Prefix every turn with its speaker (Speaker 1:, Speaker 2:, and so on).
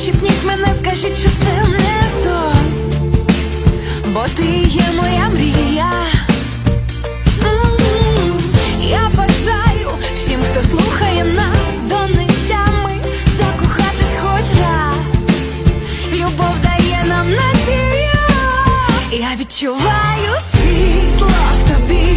Speaker 1: Прошіпніть мене, скажіть, що це не сон, бо ти є моя мрія. М, Я бажаю всім, хто слухає нас до нестями, закохатись хоч раз. Любов дає нам надію. Я відчуваю світло в тобі.